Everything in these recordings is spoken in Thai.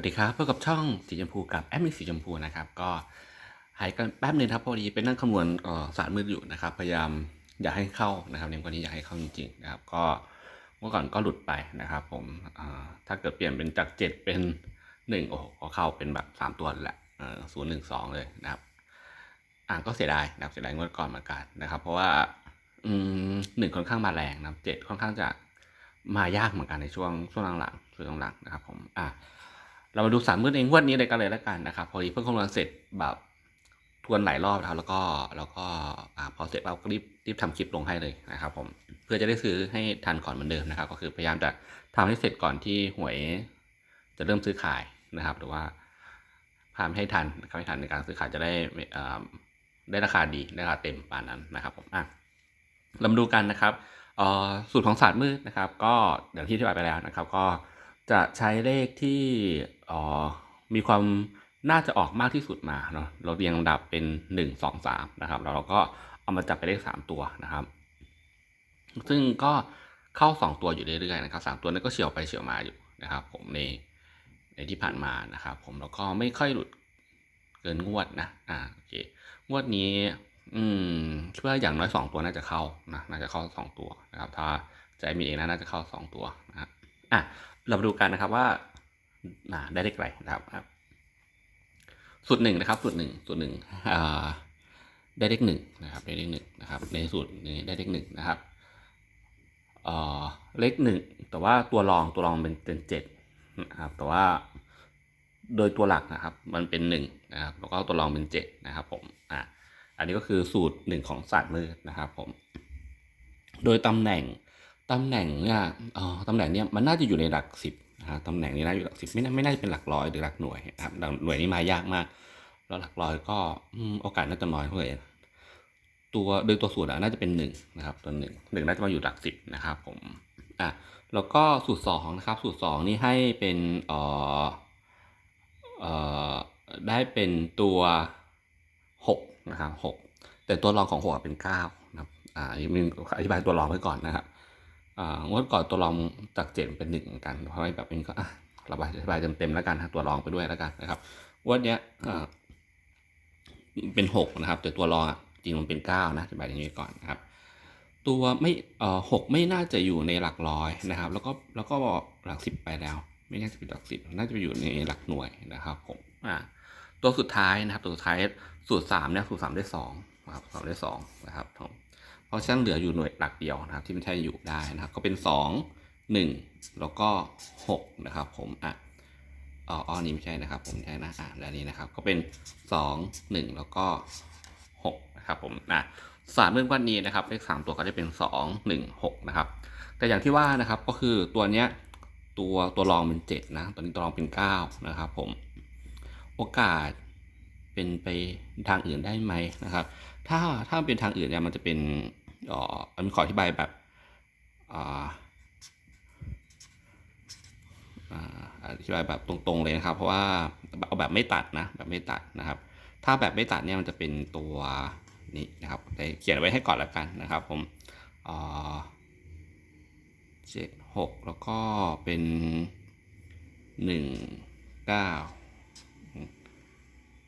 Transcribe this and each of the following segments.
วัสดีครับพบกับช่องสีชมพูกับแอดมิสีชมพูนะครับ ก็หายกันแป๊บนึงครับพอดีเป็นนั่งคำนวณเอ่อศาสตร์มืดอยู่นะครับ พยายามอยากให้เข้านะครับในวันนี้อยากให้เข้าจริงๆนะครับ ก็เมื่อก่อนก็หลุดไปนะครับ ผมถ้าเกิดเปลี่ยนเป็นจากเจ็ดเป็นหนึ่งโอ้โหก็เข้าเป็นแบบสามตัวแหละศูนย์หนึ่งสองเลยนะครับ อ่าก็เสียดายนะครับเสียดายงวดก่อนเหมือนกันนะครับ เพราะว่าหนึ่งค่อนข้างมาแรงนะเจ็ดค่อนข้างจะมายากเหมือนกันในช่วงช่วงหลังๆช่วงหลังๆนะครับ ผมอ่า เรามาดูสามมืดเองงวดนี้เลยกันเลยแล้วกันนะครับ พอดีเพิ่งคำนวณเสร็จแบบทวนหลายรอบนะครับแล้วก็แล้วก็พอเสร็จเราก็รีบรีบทำคลิปลงให้เลยนะครับ ผมเพื่อจะได้ซื้อให้ทันก่อนเหมือนเดิมนะครับ ก็คือพยายามจะทำให้เสร็จก่อนที่หวยจะเริ่มซื้อขายนะครับ หรือว่าทำให้ทันนะครับให้ทันในการซื้อขายจะได้ได้ราคาดีได้ราคาเต็มปานนั้นนะครับ ผมอะเรามาดูกันนะครับสูตรของศาสตร์มืดนะครับ ก็อย่างที่อธิบายไปแล้วนะครับ ก็ จะใช้เลขที่อ่อมีความน่าจะออกมากที่สุดมาเนาะเราเรียงลำดับเป็นหนึ่งสองสามนะครับแล้วเราก็เอามาจับไปเลขสามตัวนะครับ ซึ่งก็เข้าสองตัวอยู่เรื่อยๆนะครับสามตัวนั้นก็เฉียวไปเฉียวมาอยู่นะครับ ผมในในที่ผ่านมานะครับ ผมแล้วก็ไม่ค่อยหลุดเกินงวดนะอ่าโอเคงวดนี้ อืมคิดว่าอย่างน้อยสองตัวน่าจะเข้านะน่าจะเข้าสองตัวนะครับ ถ้าใจมีเองนะน่าจะเข้าสองตัวนะครับอะ เรามาดูกันนะครับว่าได้เลขอะไรนะครับสูตรหนึ่งนะครับสูตรหนึ่งสูตรหนึ่งได้เลขหนึ่งนะครับได้เลขหนึ่งนะครับในสูตรนี้ได้เลขหนึ่งนะครับเอ่อเลขหนึ่งแต่ว่าตัวรองตัวรองเป็นเป็นเจ็ดนะครับแต่ว่าโดยตัวหลักนะครับมันเป็นหนึ่งนะครับแล้วก็ตัวรองเป็นเจ็ดนะครับผมอะอันนี้ก็คือสูตรหนึ่งของศาสตร์มืดนะครับผมโดยตำแหน่ง ตำแหน่งเนี่ยอ่อตำแหน่งเนี่ยมันน่าจะอยู่ในหลักสิบนะฮะตำแหน่งนี้น่าอยู่หลักสิบไม่น่าไม่น่าจะเป็นหลักร้อยหรือหลักหน่วยครับหน่วยนี้มายากมาก แล้วหลักร้อยก็โอกาสน่าจะน้อยเลยตัวโดยตัวสูตรอะน่าจะเป็นหนึ่งนะครับ ตัวหนึ่งหนึ่งน่าจะมาอยู่หลักสิบนะครับผมอะแล้วก็สูตรสองนะครับ สูตรสองนี่ให้เป็นเอ่อเอ่อได้เป็นตัวหกนะครับหกแต่ตัวรองของหกเป็นเก้านะครับอ่าอันนี้อธิบายตัวรองไว้ก่อนนะครับ งวดก่อนตัวรองจากเจ็ดเป็นหนึ่งเหมือนกันเพราะว่าแบบนี้ก็อะระบายอธิบายเต็มๆแล้วกันตัวรองไปด้วยแล้วกันนะครับงวดเนี้ยเป็นหกนะครับแต่ตัวรองจริงมันเป็นเก้านะอธิบายอย่างนี้ก่อนนะครับ ตัวไม่หกไม่น่าจะอยู่ในหลักร้อยนะครับ แล้วก็แล้วก็หลักสิบไปแล้ว ไม่น่าจะเป็นหลักสิบน่าจะไปอยู่ในหลักหน่วยนะครับผมอ่าตัวสุดท้ายนะครับ ตัวสุดท้ายสูตรสามเนี่ยสูตรสามได้สองนะครับสามได้สองนะครับผม เพราะฉะนั้นเหลืออยู่หน่วยหลักเดียวนะครับ ที่มันใช้อยู่ได้นะครับ ก็เป็นสองหนึ่งแล้วก็หกนะครับ ผมอะอ๋ออนี่ไม่ใช่นะครับ ผมใช่นะอะแล้วนี้นะครับ ก็เป็นสองหนึ่งแล้วก็หกนะครับผมอะสามเรื่องวันนี้นะครับเลขสามตัวก็จะเป็นสองหนึ่งหกนะครับ แต่อย่างที่ว่านะครับก็คือตัวเนี้ยตัวตัวรองเป็นเจ็ดนะตัวนี้ตัวรองเป็นเก้านะครับผมโอกาสเป็นไปทางอื่นได้ไหมนะครับ ถ้าถ้าเป็นทางอื่นเนี่ยมันจะเป็น อันนี้ขออธิบายแบบอธิบายแบบตรงๆเลยนะครับ เพราะว่าเอาแบบไม่ตัดนะแบบไม่ตัดนะครับ ถ้าแบบไม่ตัดเนี่ยมันจะเป็นตัวนี้นะครับเขียนไว้ให้ก่อนแล้วกันนะครับ ผมเจ็ดหกแล้วก็เป็นหนึ่งเก้า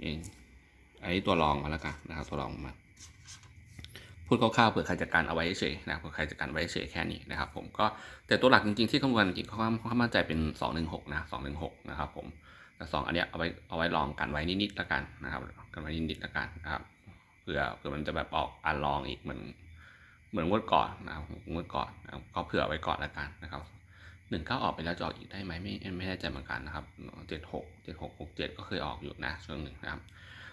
เองอันนี้ตัวรองมาแล้วกันนะครับตัวรองมา พูดคร่าวๆเผื่อใครจัดการเอาไว้เฉยนะเผื่อใครจัดการไว้เฉยแค่นี้นะครับผมก็แต่ตัวหลักจริงๆที่คำนวณจริงๆเขาเขามั่นใจเป็นสองหนึ่งหกนะสองหนึ่งหกนะครับผมแต่สองอันเนี้ยเอาไว้เอาไว้ลองกันไว้นิดๆแล้วกันนะครับกันไว้นิดๆแล้วกันนะครับเผื่อเผื่อมันจะแบบออกอันลองอีกเหมือนเหมือนงวดก่อนนะครับงวดก่อนนะก็เผื่อไว้ก่อนแล้วกันนะครับหนึ่งเก้าออกไปแล้วจะออกอีกได้ไหมไม่ไม่แน่ใจเหมือนกันนะครับเจ็ดหกเจ็ดหกหกเจ็ดก็เคยออกอยู่นะช่วงหนึ่งนะครับ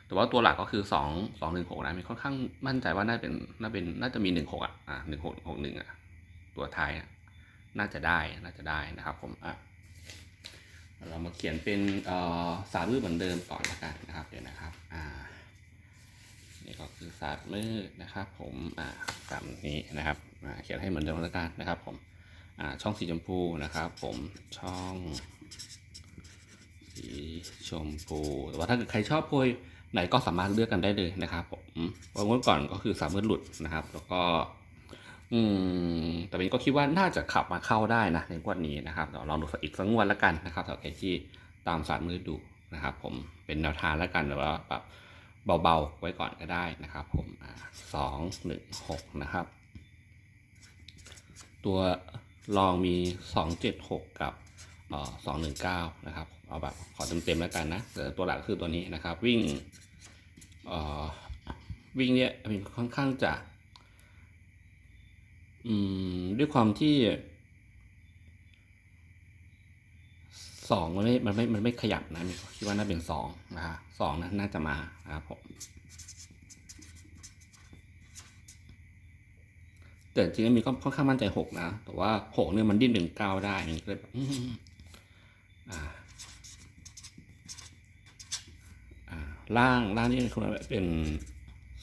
แต่ว่าตัวหลักก็คือสองสองหนึ่งหกนะมีค่อนข้างมั่นใจว่าน่าเป็นน่าเป็นน่าจะมีหนึ่งหกอะอ่าหนึ่งหกหกหนึ่งอะตัวท้ายน่าจะได้น่าจะได้นะครับผมอะเรามาเขียนเป็นเอ่อศาสตร์มืดเหมือนเดิมก่อนละกันนะครับเดี๋ยวนะครับอ่านี่ก็คือศาสตร์มืดนะครับผมอ่าตามนี้นะครับอ่าเขียนให้เหมือนเดิมละกันนะครับผมอ่าช่องสีชมพูนะครับผมช่องสีชมพูแต่ว่าถ้าเกิดใครชอบโพย ไหนก็สามารถเลือกกันได้เลยนะครับผมวันเมื่อก่อนก็คือสามารถหลุดนะครับ แล้วก็ อืม แต่เป็นก็คิดว่าน่าจะขับมาเข้าได้นะในงวดนี้นะครับเดี๋ยวลองดูสักอีกสักงวดแล้วกันนะครับสำหรับใครที่ตามศาสตร์มืดดูนะครับ ผมเป็นแนวทางแล้วกันหรือว่าแบบเบาๆไว้ก่อนก็ได้นะครับ ผมสองหนึ่งหกนะครับ ตัวรองมีสองเจ็ดหกกับ สองหนึ่งเก้านะครับเอาแบบขอเต็มๆแล้วกันนะแต่ตัวหลักคือตัวนี้นะครับ วิ่งวิ่งเนี่ยมีค่อนข้างจะด้วยความที่สองมันไม่ มันไม่ มันไม่ขยับนะคิดว่าน่าเป็นสองนะฮะสองนะน่าจะมานะครับผมแต่จริงๆมีก็ค่อนข้างมั่นใจหกนะ แต่ว่าหกเนี่ยมันดิ้นเป็นเก้าได้มันก็เลยแบบ ล่างล่างนี่คุณเป็น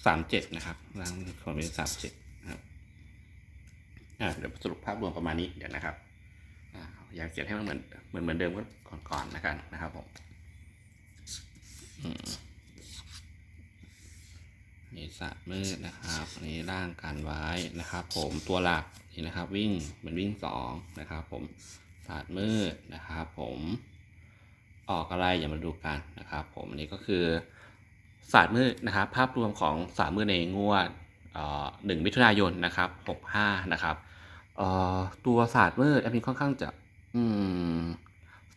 สามเจ็ดนะครับล่างควรเป็นสามเจ็ดนะครับเดี๋ยวสรุปภาพรวมประมาณนี้เดี๋ยวนะครับอยากเขียนให้มันเหมือนเหมือนเหมือนเดิมก็ก่อนๆนะครับนะครับผมนี่สะมืดนะครับนนี้ร่างการไว้นะครับ ผมตัวหลักนี่นะครับ วิ่งเหมือนวิ่งสองนะครับ ผม ศาสตร์มืดนะครับผมออกอะไรอย่ามาดูกันนะครับผมนนี้ก็คือศาสตร์มืดนะครับ ภาพรวมของศาสตร์มืดในงวดหนึ่งมิถุนายนนะครับหกห้านะครับตัวศาสตร์มืดแอดมินค่อนข้างจะอืม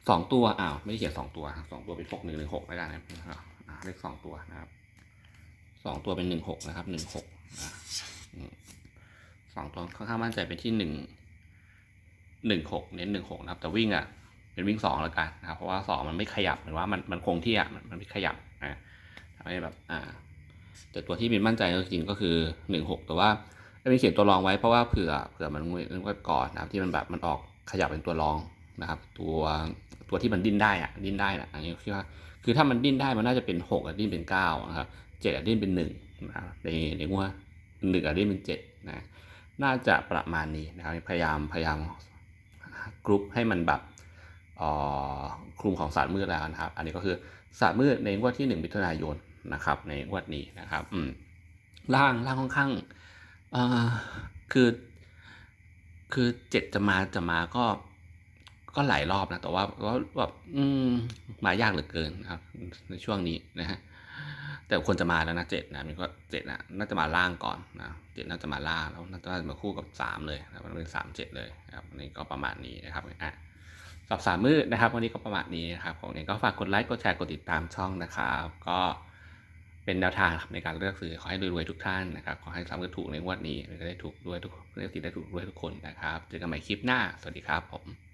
สองตัวอ้าวไม่ได้เขียนสองตัวสองตัวเป็นหกหนึ่งหนึ่งหกไม่ได้นะครับอ่าเลขสองตัวนะครับสองตัวเป็นหนึ่งหกนะครับหนึ่งหกสองตัวค่อนข้างมั่นใจเป็นที่หนึ่ง หนึ่งหกเน้นหนึ่งหกนะครับ แต่วิ่งอะเป็นวิ่งสองแล้วกันนะครับ เพราะว่าสองมันไม่ขยับเหมือนว่ามันมันคงที่อะมันไม่ขยับนะทำให้แบบอ่า แต่ตัวที่มีมั่นใจจริงก็คือหนึ่งหกแต่ว่าไม่เขียนตัวรองไว้เพราะว่าเผื่อเผื่อมันเรื่องก่อนนะครับที่มันแบบมันออกขยับเป็นตัวรองนะครับ ตัวตัวที่มันดิ้นได้อะดิ้นได้นะอันนี้คิดว่าคือถ้ามันดิ้นได้มันน่าจะเป็นหกอะดิ้นเป็นเก้านะครับเจ็ดอะดิ้นเป็นหนึ่งนะครับในในงวดหนึ่งอะดิ้นเป็นเจ็ดนะน่าจะประมาณนี้นะครับพยายามพยายาม กรุ๊ปให้มันแบบคลุมของศาสตร์มืดแล้วนะครับ อันนี้ก็คือศาสตร์มืดในงวดที่หนึ่งมิถุนายนนะครับในงวดนี้นะครับอืมล่างล่างค่อนข้างคือคือเจ็ดจะมาจะมาก็ก็หลายรอบนะแต่ว่าก็แบบมมายากเหลือเกินครับในช่วงนี้นะฮะ แต่ควรจะมาแล้วนะเจ็ดนะมันก็เจ็ดนะน่าจะมาล่างก่อนนะเจ็ดน่าจะมาล่างแล้วน่าจะมาคู่กับสามเลยนะมันเป็นสามเจ็ดเลยนะครับอันนี้ก็ประมาณนี้นะครับอะสับสามมืดนะครับ วันนี้ก็ประมาณนี้นะครับผมเองก็ฝากกดไลค์กดแชร์กดติดตามช่องนะครับ ก็เป็นแนวทางในการเลือกซื้อขอให้รวยๆทุกท่านนะครับขอให้สามมือถูกในวดนี้จะได้ถูกด้วยทุกเลือกสิได้ถูกด้วยทุกคนนะครับเจอกันใหม่คลิปหน้าสวัสดีครับผม